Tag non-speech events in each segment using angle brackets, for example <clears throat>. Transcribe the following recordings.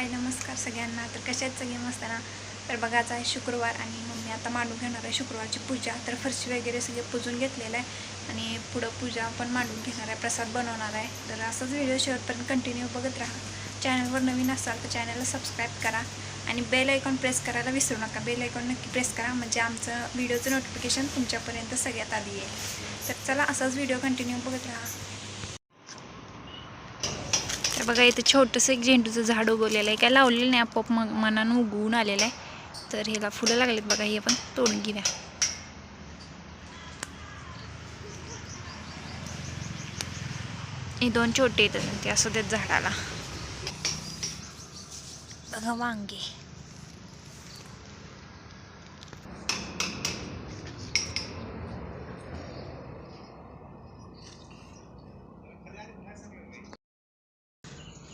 हाय नमस्कार सगळ्यांना. तर कशाच सगळे मस्त ना? तर बघायचं आहे शुक्रवार आणि मम्मी आता मांडून घेणार आहे शुक्रवारची पूजा. तर फरशी वगैरे सगळे पुजून घेतलेलं आहे आणि पुढं पूजा पण मांडून घेणार आहे प्रसाद बनवणार आहे. तर असंच व्हिडिओ शेवटपर्यंत कंटिन्यू बघत राहा. चॅनलवर नवीन असाल तर चॅनलला सबस्क्राईब करा आणि बेल आयकॉन प्रेस करायला विसरू नका. बेल आयकॉन नक्की प्रेस करा म्हणजे आमचं व्हिडिओचं नोटिफिकेशन तुमच्यापर्यंत सगळ्यात आधी येईल. तर चला असाच व्हिडिओ कंटिन्यू बघत राहा. तर बघा इथं छोटंसं एक झेंडूचं झाड उगवलेलं आहे. काय लावलेलं नाही आपोआप मग मनानं उगवून आलेलं आहे. तर ह्याला फुलं लागलेत बघा हे पण तोडून घेऊया. हे दोन छोटे येतात ते असं देत झाडाला. बघा वांगे.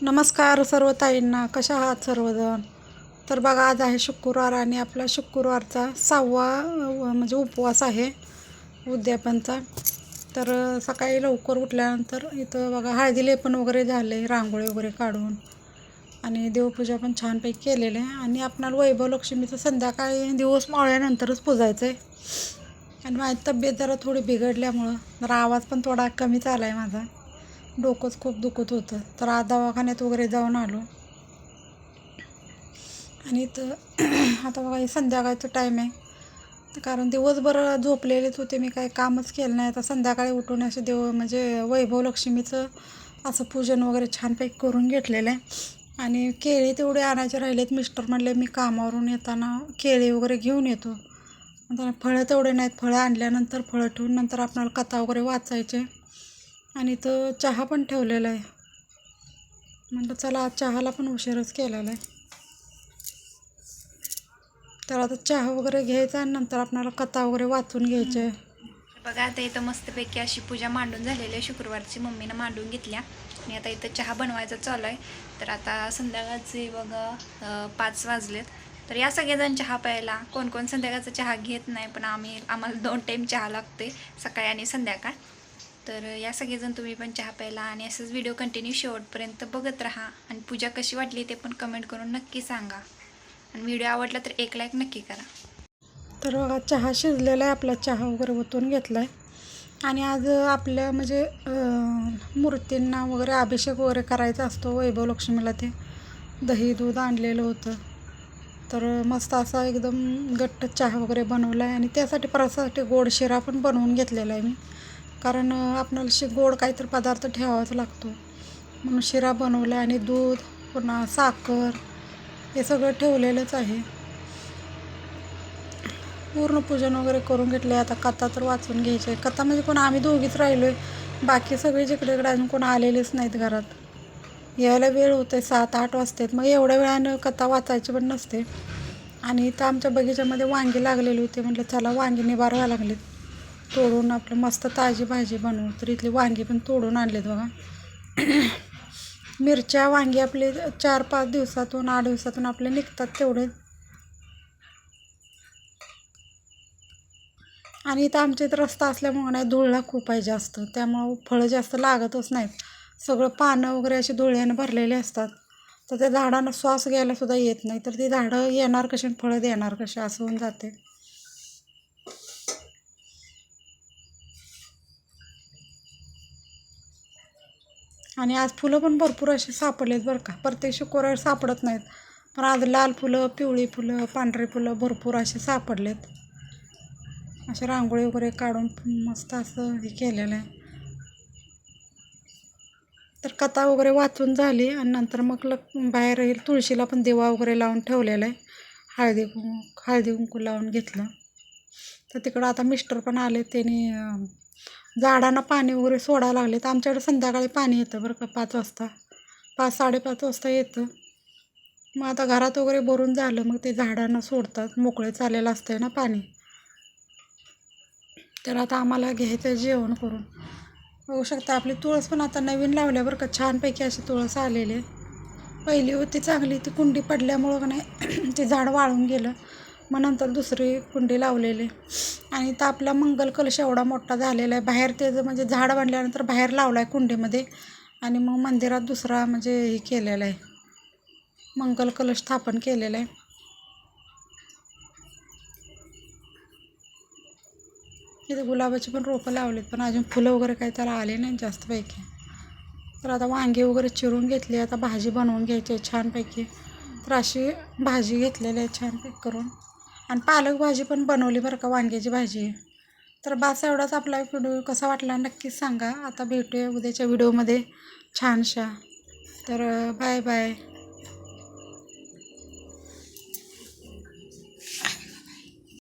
नमस्कार सर्व ताईंना. कशा आहात सर्वजण? तर बघा आज आहे शुक्रवार आणि आपला शुक्रवारचा सहावा म्हणजे उपवास आहे उद्यापनचा तर सकाळी लवकर उठल्यानंतर इथं बघा हळदी लेपन वगैरे झाले रांगोळी वगैरे काढून. आणि देवपूजा पण छानपैकी केलेली आहे. आणि आपणाला वैभव लक्ष्मीचं संध्याकाळी दिवस मावळ्यानंतरच पुजायचं आहे आणि माझी तब्येत जरा थोडी बिघडल्यामुळं जरा आवाज पण थोडा कमीच आला आहे माझा. डोकंच खूप दुखत होतं. तर आज दवाखान्यात वगैरे जाऊन आलो. आणि तर <clears throat> आता बघा हे संध्याकाळचं टाईम आहे. कारण दिवसभर झोपलेलेच होते. मी काही कामच केलं नाही. आता संध्याकाळी उठून असे देव म्हणजे वैभव लक्ष्मीचं असं पूजन वगैरे छानपैकी करून घेतलेलं आहे. आणि केळी तेवढे आणायचे राहिलेत. मिस्टर म्हणले मी कामावरून येताना केळी वगैरे घेऊन येतो. फळं तेवढे नाहीत. फळं आणल्यानंतर फळं ठेवून नंतर आपल्याला कथा वगैरे वाचायचे. आणि तो चहा पण ठेवलेला आहे. म्हटलं चला आज चहाला पण उशीरच केलेला आहे. तर आता चहा वगैरे घ्यायचा आणि नंतर आपणाला कथा वगैरे वाचून घ्यायचे आहे. बघा आता इथं मस्तपैकी अशी पूजा मांडून झालेली आहे. शुक्रवारची मम्मीनं मांडून घेतल्या. आणि आता इथं चहा बनवायचा चालू आहे. तर आता संध्याकाळचे बघा पाच वाजलेत. तर या सगळेजण चहा प्यायला. कोण कोण संध्याकाळचा चहा घेत नाही पण आम्ही आम्हाला दोन टाईम चहा लागते सकाळी आणि संध्याकाळ. तर या सगळेजण तुम्ही पण चहा प्यायला आणि असंच व्हिडिओ कंटिन्यू शेवटपर्यंत बघत राहा. आणि पूजा कशी वाटली ते पण कमेंट करून नक्की सांगा. आणि व्हिडिओ आवडला तर एक लाईक नक्की करा. तर बघा चहा शिजलेला आहे आपला चहा वगैरे ओतून घेतला आहे आणि आज आपल्या म्हणजे मूर्तींना वगैरे अभिषेक वगैरे करायचा असतो वैभव लक्ष्मीला ते. दही दूध आणलेलं होतं. तर मस्त असा एकदम घट्ट चहा वगैरे बनवला आहे आणि त्यासाठी परासाठी गोड शिरा पण बनवून घेतलेला आहे मी. कारण आपणाला शि गोड काहीतरी पदार्थ ठेवावाच लागतो. म्हणून शिरा बनवला आहे आणि दूध पुन्हा साखर हे सगळं ठेवलेलंच आहे. पूर्ण पूजन वगैरे करून घेतले आता कथा तर वाचून घ्यायची आहे. कथा म्हणजे कोण आम्ही दोघीच राहिलो आहे बाकी सगळे जिकडे इकडे अजून कोण आलेलेच नाहीत घरात. यायला वेळ होते सात आठ वाजतात. मग एवढ्या वेळानं कथा वाचायची पण नसते. आणि इथं आमच्या बगीच्यामध्ये वांगी लागलेली होती. म्हटलं चला वांगी निबारायला लागलीत. तोडून आपलं मस्त ताजी भाजी बनवू तर इथली वांगी पण तोडून आणलेत बघा. मिरच्या वांगी आपले चार पाच दिवसातून आठ दिवसातून आपले निघतात तेवढे. आणि इथं आमच्या इथं रस्ता असल्यामुळं नाही धुळला खूप आहे जास्त. त्यामुळं फळं जास्त लागतच नाहीत. सगळं पानं वगैरे असे धुळ्यानं भरलेले असतात. तर त्या झाडांना श्वास घ्यायला सुद्धा येत नाही. तर ती झाडं येणार कशी आणि फळं देणार कशी असं होऊन जाते. आणि आज फुलं पण भरपूर असे सापडलेत बरं का. प्रत्येक शुक्रवार सापडत नाहीत. पण आज लाल फुलं पिवळी फुलं पांढरी फुलं भरपूर असे सापडलेत. असे रांगोळी वगैरे काढून मस्त असं हे केलेलं आहे. तर कथा वगैरे वाचून झाली आणि नंतर मग लग बाहेर येईल तुळशीला पण दिवा वगैरे लावून ठेवलेला आहे. हळदी कुंकू हळदी कुंकू लावून घेतलं. तर तिकडं आता मिस्टर पण आले त्यांनी झाडांना पाणी वगैरे सोडायला लागले तर आमच्याकडे संध्याकाळी पाणी येतं बरं का पाच वाजता. पाच साडेपाच वाजता येतं. मग आता घरात वगैरे भरून झालं मग ते झाडांना सोडतात. मोकळे चालेलं आहे ना पाणी. तर आता आम्हाला घ्यायचं जेवण करून. बघू शकता आपली तुळस पण आता नवीन लावल्या बरं का छानपैकी अशी तुळस आलेली पहिली होती चांगली ती कुंडी पडल्यामुळं का नाही ते झाड वाळून गेलं. मग नंतर दुसरी कुंडी लावलेली. आणि तर आपला मंगल कलश एवढा मोठा झालेला आहे. बाहेर त्याचं म्हणजे झाड बांधल्यानंतर बाहेर लावला आहे कुंडीमध्ये. आणि मग मंदिरात दुसरा म्हणजे हे केलेला आहे. मंगल कलश स्थापन केलेलं आहे. इथे गुलाबाची पण रोपं लावलीत पण अजून फुलं वगैरे काही त्याला आले नाही जास्तपैकी. तर आता वांगे वगैरे चिरून घेतली आता भाजी बनवून घ्यायची आहे छानपैकी. तर अशी भाजी घेतलेली आहे छानपैकी करून. आणि पालक भाजी पण बनवली बरं का वांग्याची भाजी. तर बास एवढाच आपला व्हिडिओ कसा वाटला नक्कीच सांगा. आता भेटूया उद्याच्या व्हिडिओमध्ये छानशा. तर बाय बाय